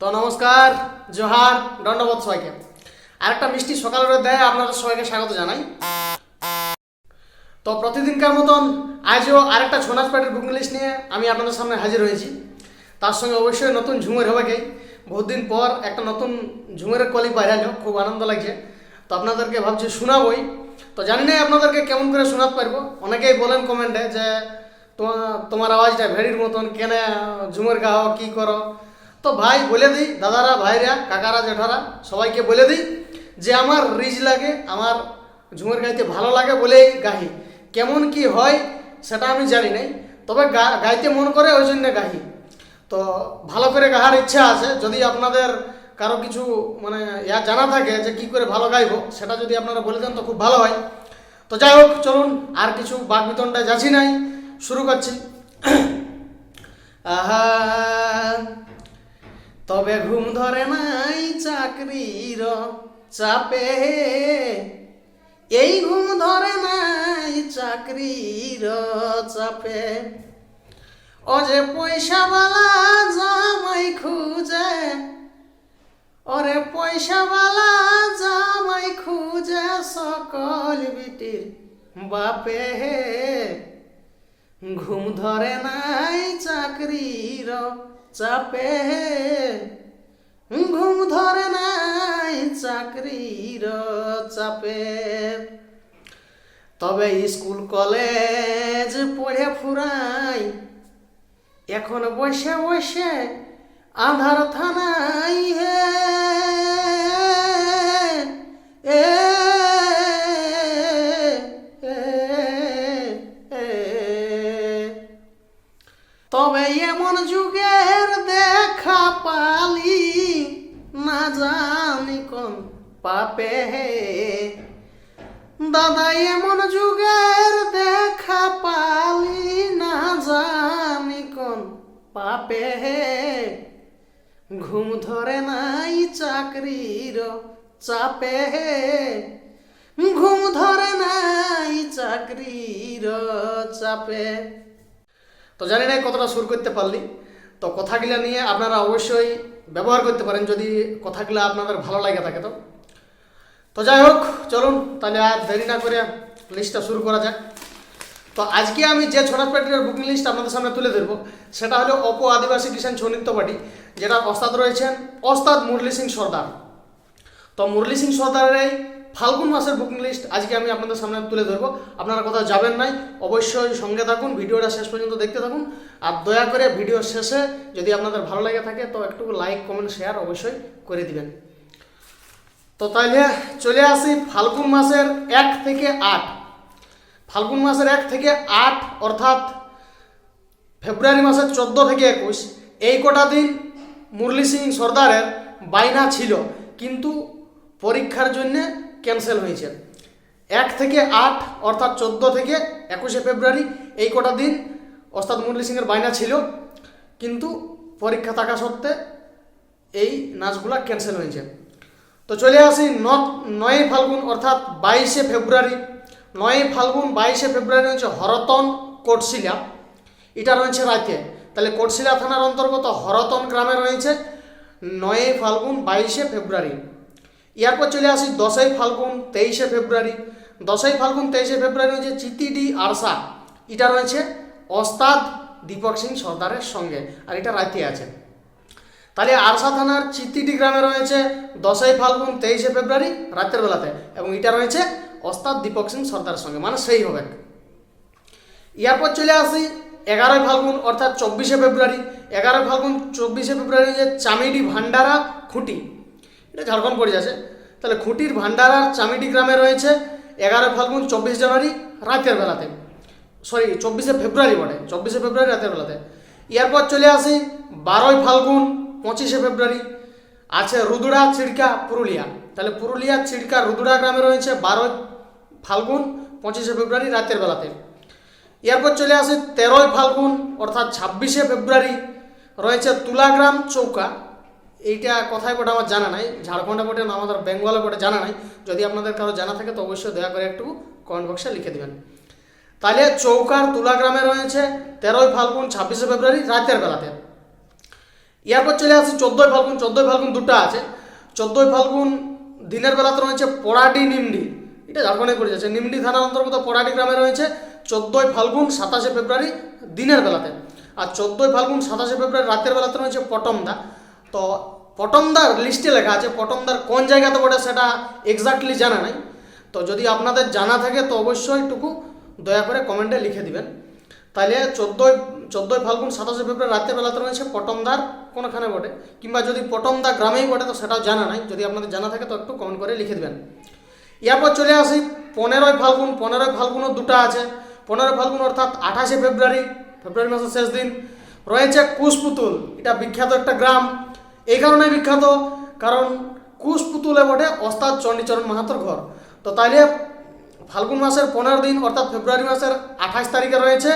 তো নমস্কার, জোহার, দণ্ডবোধ সবাইকে। আরেকটা মিষ্টি সকালের দেয় আপনাদের সবাইকে স্বাগত জানাই। তো প্রতিদিনকার মতন আজও আরেকটা ছৌ নাচ পার্টির বুকিং লিস্ট নিয়ে আমি আপনাদের সামনে হাজির হয়েছি। তার সঙ্গে অবশ্যই নতুন ঝুমের হবে গে বহুদিন পর একটা নতুন ঝুমের কলি বাইরালো খুব আনন্দ লাগছে। তো আপনাদেরকে ভাবছি শোনাবই। তো জানি না আপনাদেরকে কেমন করে শোনাতে পারব। অনেকেই বলেন কমেন্টে যে তোমার তোমার আওয়াজটা ভেড়ির মতন, কেন, ঝুমের গাও, কি করো? তো ভাই বলে দিই, দাদারা, ভাইরা, কাকারা, জেঠারা, সবাইকে বলে দিই যে আমার রিজ লাগে, আমার ঝুমের গাইতে ভালো লাগে বলেই গাহি। কেমন কি হয় সেটা আমি জানি নাই, তবে গাইতে মন করে ওই জন্য গাহি। তো ভালো করে গাহার ইচ্ছা আছে, যদি আপনাদের কারও কিছু মানে ইয়া জানা থাকে যে কি করে ভালো গাইবো, সেটা যদি আপনারা বলে দেন তো খুব ভালো হয়। তো যাই হোক, চলুন, আর কিছু বাক বিতনটা যাচ্ছি নাই, শুরু করছি। আহা তবে ঘুম ধরে নাই চাকরির চাপে। এই ঘুম ধরে নাই চাকরির চাপে। ও যে পয়সাওয়ালা জামাই খুঁজে, ওরে পয়সাওয়ালা জামাই খুঁজে সকল বিটির বাপে। ঘুম ধরে নাই চাপে ঘুম ধরে নাই চাকরির চাপে। তবে স্কুল, কলেজ পড়ে ফুরাই, এখন বসে বসে আধার থানাই কোন পাপে দাদা এমন যুগের দেখা পালি না জানি কোন পাপে ঘুম ধরে নাই চাকরির চাপে ঘুম ধরে নাই চাকরির চাপে। তো জানি না কতটা সুর করতে পারলি। তো কথাগুলো নিয়ে আপনারা অবশ্যই ব্যবহার করতে পারেন যদি কথাগুলো আপনাদের ভালো লাগে থাকে তো। তো যাই হোক, চলুন তাহলে আর দেরি না করে লিস্টটা শুরু করা যাক। তো আজকে আমি যে ছৌ নাচ পার্টির বুকিং লিস্ট আপনাদের সামনে তুলে ধরবো, সেটা হলো অপো আদিবাসী কিষাণ ছৌ পার্টি যেটা অস্তাদ রয়েছেন ওস্তাদ মুরলি সিং সর্দার। তো মুরলি সিং সর্দারের ফাল্গুন মাসের বুকিং লিস্ট আজকে আমি আপনাদের সামনে তুলে ধরবো। আপনারা কোথাও যাবেন নাই, অবশ্যই সঙ্গে থাকুন, ভিডিওটা শেষ পর্যন্ত দেখতে থাকুন। আর দয়া করে ভিডিও শেষে যদি আপনাদের ভালো লেগে থাকে, তো একটু লাইক কমেন্ট শেয়ার অবশ্যই করে দিবেন। তো তাইলে চলে আসি ফাল্গুন মাসের এক থেকে আট। ফাল্গুন মাসের এক থেকে আট, অর্থাৎ ফেব্রুয়ারি মাসের চোদ্দ থেকে একুশ। এই কটা দিন মুরলি সিং সর্দারের বাইনা ছিল, কিন্তু পরীক্ষার জন্য ক্যান্সেল হয়েছে এক থেকে আট, অর্থাৎ চোদ্দ থেকে একুশে ফেব্রুয়ারি এই কটা দিন ওস্তাদ মুরলি সিংয়ের বাইনা ছিল। কিন্তু পরীক্ষা থাকা সত্ত্বে এই নাচগুলা ক্যান্সেল হয়েছে। তো চলে আসি ন নয় ফাল্গুন, অর্থাৎ বাইশে ফেব্রুয়ারি। নয় ফাল্গুন, বাইশে ফেব্রুয়ারি হচ্ছে হরতন কোটশিলা। এটা রয়েছে রাতে তাহলে কোটশিলা থানার অন্তর্গত হরতন গ্রামে রয়েছে নয় ফাল্গুন, বাইশে ফেব্রুয়ারি। এরপর চলে আসি দশই ফাল্গুন তেইশে ফেব্রুয়ারি। দশই ফাল্গুন তেইশে ফেব্রুয়ারি হচ্ছে চিতিডি আরসা। এটা রয়েছে ওস্তাদ দীপক সিং সর্দারের সঙ্গে, আর এটা রাতে আছে। তাহলে আরসা থানার চিত্তিটি গ্রামে রয়েছে দশই ফাল্গুন তেইশে ফেব্রুয়ারি রাতের বেলাতে, এবং এটা রয়েছে ওস্তাদ দীপক সিং সর্দারের সঙ্গে মানে সেই হবে। এরপর চলে আসি এগারোই ফাল্গুন, অর্থাৎ চব্বিশে ফেব্রুয়ারি। এগারোই ফাল্গুন, চব্বিশে ফেব্রুয়ারি যে চামিডি ভান্ডারা খুঁটি। এটা ঝাড়খণ্ড পড়ে যাচ্ছে। তাহলে খুঁটির ভান্ডারার চামিডি গ্রামে রয়েছে এগারোই ফাল্গুন চব্বিশ জানুয়ারি রাতের বেলাতে। সরি চব্বিশে ফেব্রুয়ারি বটে, চব্বিশে ফেব্রুয়ারি রাতের বেলাতে। এরপর চলে আসি বারোই ফাল্গুন, পঁচিশে ফেব্রুয়ারি। আছে রুদুড়া চিড়কা পুরুলিয়া। তাহলে পুরুলিয়া চিড়কা রুদুড়া গ্রামে রয়েছে বারোই ফাল্গুন, পঁচিশে ফেব্রুয়ারি রাতের বেলাতে। এরপর চলে আসি তেরোই ফাল্গুন, অর্থাৎ ছাব্বিশে ফেব্রুয়ারি, রয়েছে তুলাগ্রাম চৌকা। এইটা কোথায় বটে আমার জানা নাই, ঝাড়খণ্ডে বটে না, আমাদের বেঙ্গলে বটে জানা নাই। যদি আপনাদের কারও জানা থাকে তো অবশ্যই দয়া করে একটু কমেন্ট বক্সে লিখে দেবেন। তাহলে চৌকার তুলাগ্রামে রয়েছে তেরোই ফাল্গুন, ছাব্বিশে ফেব্রুয়ারি, রাতের বেলাতে। এরপর চলে আসি চোদ্দোই ফাল্গুন চোদ্দোই ফাল্গুন দুটো আছে। চোদ্দোই ফাল্গুন দিনের বেলাতে রয়েছে পড়াডি নিমডি। এটা ঝাড়খণ্ডে পড়ে যাচ্ছে। নিমডি থানার অন্তর্গত পড়াডি গ্রামে রয়েছে চোদ্দোই ফাল্গুন, সাতাশে ফেব্রুয়ারি দিনের বেলাতে। আর চোদ্দোই ফাল্গুন, সাতাশে ফেব্রুয়ারি রাতের বেলাতে রয়েছে পটমদা। তো পটমদার লিস্টে লেখা আছে পটমদার কোন জায়গাতে পড়ে সেটা এক্স্যাক্টলি জানা নাই। তো যদি আপনাদের জানা থাকে তো অবশ্যই টুকু দয়া করে কমেন্টে লিখে দিবেন। তাহলে চোদ্দোই চোদ্দোই ফাল্গুন সাতাশে ফেব্রুয়ারি রাতের বেলাতে রয়েছে পটমদার কোনখানে বটে? কিংবা যদি পটমদা গ্রামেই বটে তো সেটাও জানা নাই। যদি আপনাদের জানা থাকে তো একটু কমেন্ট করে লিখে দেবেন। এরপর চলে আসি, পনেরোই ফাল্গুন, পনেরোই ফাল্গুনও দুটো আছে। পনেরোই ফাল্গুন অর্থাৎ আঠাশে ফেব্রুয়ারি ফেব্রুয়ারি মাসের শেষ দিন। রয়েছে কুশপুতুল, এটা বিখ্যাত একটা গ্রাম। এই কারণে বিখ্যাত, কারণ কুশপুতুলে বটে অস্তাদ চণ্ডীচরণ মাহাতোর ঘর। তো তাইলে ফাল্গুন মাসের পনেরো দিন, অর্থাৎ ফেব্রুয়ারি মাসের আঠাশ তারিখে রয়েছে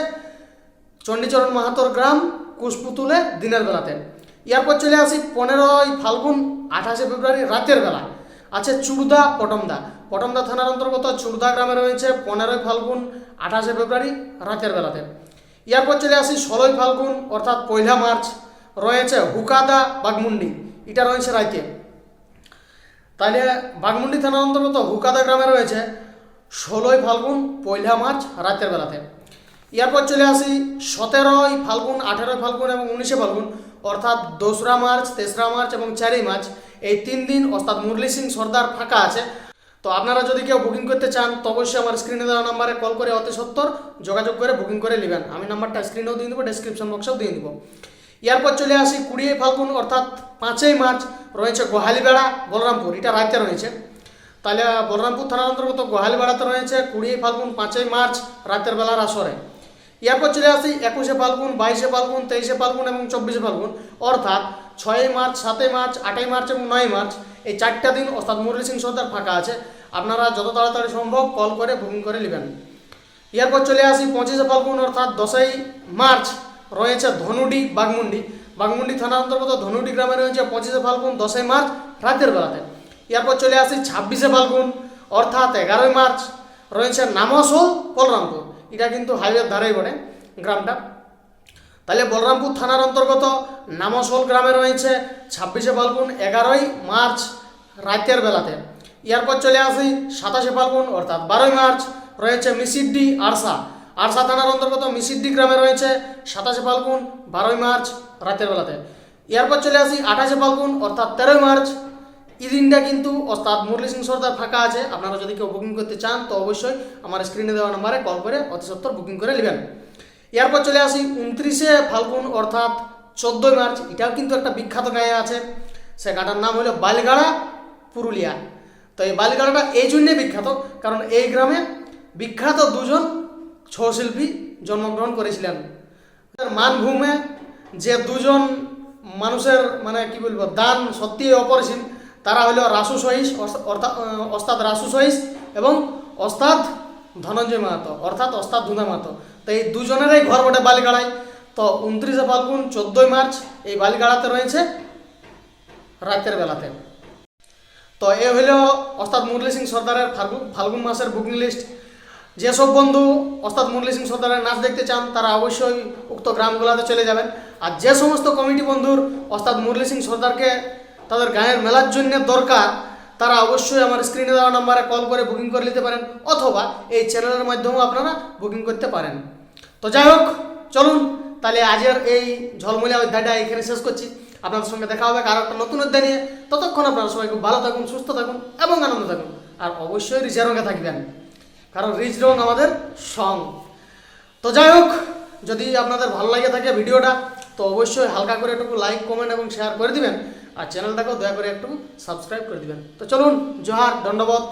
চণ্ডীচরণ মাহাতোর গ্রাম কুশপুতুলে দিনের বেলাতে। এরপর চলে আসি পনেরোই ফাল্গুন, আঠাশে ফেব্রুয়ারি রাতের বেলা। আছে চুড়দা, পটমদা। পটমদা থানার অন্তর্গত চুড়দা গ্রামে রয়েছে পনেরোই ফাল্গুন, আঠাশে ফেব্রুয়ারি রাতের বেলাতে। এরপর চলে আসি ষোলোই ফাল্গুন, অর্থাৎ পয়লা মার্চ রয়েছে হুকাদা বাগমুন্ডি। এটা রয়েছে রাইতে তাহলে বাগমুন্ডি থানার অন্তর্গত হুকাদা গ্রামে রয়েছে ষোলোই ফাল্গুন, পয়লা মার্চ, রাতের বেলাতে। এরপর চলে আসি সতেরোই ফাল্গুন, আঠেরোই ফাল্গুন এবং উনিশে ফাল্গুন, অর্থাৎ দোসরা মার্চ, তেসরা মার্চ এবং চারই মার্চ। এই তিন দিন অর্থাৎ মুরলি সিং সর্দার ফাঁকা আছে। তো আপনারা যদি কেউ বুকিং করতে চান, তো অবশ্যই আমার স্ক্রিনে দেওয়া নাম্বারে কল করে অতি সত্তর যোগাযোগ করে বুকিং করে নেবেন। আমি নাম্বারটা স্ক্রিনেও দিয়ে দেবো ডেসক্রিপশন বক্সেও দিয়ে দেবো। এরপর চলে আসি কুড়িয়ে ফাল্গুন, অর্থাৎ পাঁচই মার্চ, রয়েছে গোহালিবেড়া, বলরামপুর। এটা রাতে রয়েছে। তাহলে বলরামপুর থানার অন্তর্গত গোহালিবেড়াতে রয়েছে কুড়িয়ে ফাল্গুন, পাঁচই মার্চ, রাতের বেলার আসরে। এরপর চলে আসি একুশে ফাল্গুন, বাইশে ফাল্গুন, তেইশে ফাল্গুন এবং চব্বিশে ফাল্গুন। অর্থাৎ ছয়ই মার্চ, সাতই মার্চ, আটই মার্চ এবং নয় মার্চ, এই চারটা দিন অর্থাৎ মুরলি সিং সর্দার ফাঁকা আছে। আপনারা যত তাড়াতাড়ি সম্ভব কল করে বুকিং করে নেবেন। এরপর চলে আসি পঁচিশে ফাল্গুন, অর্থাৎ দশই মার্চ রয়েছে ধনুডি বাগমুন্ডি বাগমুন্ডি থানার অন্তর্গত ধনুডি গ্রামে রয়েছে পঁচিশে ফাল্গুন, দশই মার্চ, রাতের বেলাতে। এরপর চলে আসি ছাব্বিশে ফাল্গুন, অর্থাৎ এগারোই মার্চ, রয়েছে নামসোল, বলরামপুর। এটা কিন্তু হাইওয়ের ধারেই বটে গ্রামটা। তাহলে বলরামপুর থানার অন্তর্গত নামসোল গ্রামে রয়েছে ছাব্বিশে ফাল্গুন, এগারোই মার্চ, রাতের বেলাতে। এরপর চলে আসি সাতাশে ফাল্গুন, অর্থাৎ বারোই মার্চ, রয়েছে মিসিড্ডি আরসা। আরসা থানার অন্তর্গত মিসিদ্দি গ্রামে রয়েছে সাতাশে ফাল্গুন, বারোই মার্চ রাতের বেলাতে। এরপর চলে আসি আঠাশে ফাল্গুন, অর্থাৎ তেরোই মার্চ। এই দিনটা কিন্তু অর্থাৎ মুরলি সিং সর্দার ফাঁকা আছে। আপনারা যদি কেউ বুকিং করতে চান, তো অবশ্যই আমার স্ক্রিনে দেওয়া নাম্বারে কল করে অতি সত্তর বুকিং করে নেবেন। এরপর চলে আসি উনত্রিশে ফাল্গুন, অর্থাৎ চোদ্দোই মার্চ। এটাও কিন্তু একটা বিখ্যাত গায়ে আছে। সে গাটার নাম হলো বালগাড়া, পুরুলিয়া। তো এই বালগাড়াটা এই জন্যে বিখ্যাত, কারণ এই গ্রামে বিখ্যাত দুজন ছৌ শিল্পী জন্মগ্রহণ করেছিলেন। মানভূমে যে দুজন মানুষের মানে কি বলব, দান সত্যি অপরিসীম, তারা হলো রাসু সহিস অর্থাৎ ওস্তাদ রাসু সহিস এবং ওস্তাদ ধনঞ্জয় মাহাতো, অর্থাৎ ওস্তাদ ধুনা মাহাতো। তো এই দুজনেরই ঘর বটে বালিগাড়ায়। তো উনত্রিশে ফাল্গুন চোদ্দোই মার্চ এই বালিগাড়াতে রয়েছে রাতের বেলাতে। তো এ হইল ওস্তাদ মুরলি সিং সর্দারের ফাল্গুন মাসের বুকিং লিস্ট যেসব বন্ধু ওস্তাদ মুরলি সিং সর্দারের নাচ দেখতে চান, তারা অবশ্যই উক্ত গ্রামগুলোতে চলে যাবেন। আর যে সমস্ত কমিটি বন্ধুর ওস্তাদ মুরলি সিং সর্দারকে তাদের গায়ের মেলার জন্য দরকার, তারা অবশ্যই আমার স্ক্রিনে দেওয়া নাম্বারে কল করে বুকিং করে নিতে পারেন, অথবা এই চ্যানেলের মাধ্যমেও আপনারা বুকিং করতে পারেন। তো যাই হোক, চলুন, তাহলে আজের এই ঝলমলিয়া অধ্যায়টা এখানে শেষ করছি। আপনাদের সঙ্গে দেখা হবে আরও একটা নতুন অধ্যায় নিয়ে। ততক্ষণ আপনারা সবাই খুব ভালো থাকুন, সুস্থ থাকুন এবং আনন্দ থাকুন। আর অবশ্যই রঙে থাকবেন। কারণ রিচ রং আমাদের সং। তো যাই হোক, যদি আপনাদের ভালো লাগে থাকে ভিডিওটা, তো অবশ্যই হালকা করে একটু লাইক কমেন্ট এবং শেয়ার করে দিবেন। আর চ্যানেলটাকেও দয়া করে একটু সাবস্ক্রাইব করে দিবেন। তো চলুন, জোহার দণ্ডবোধ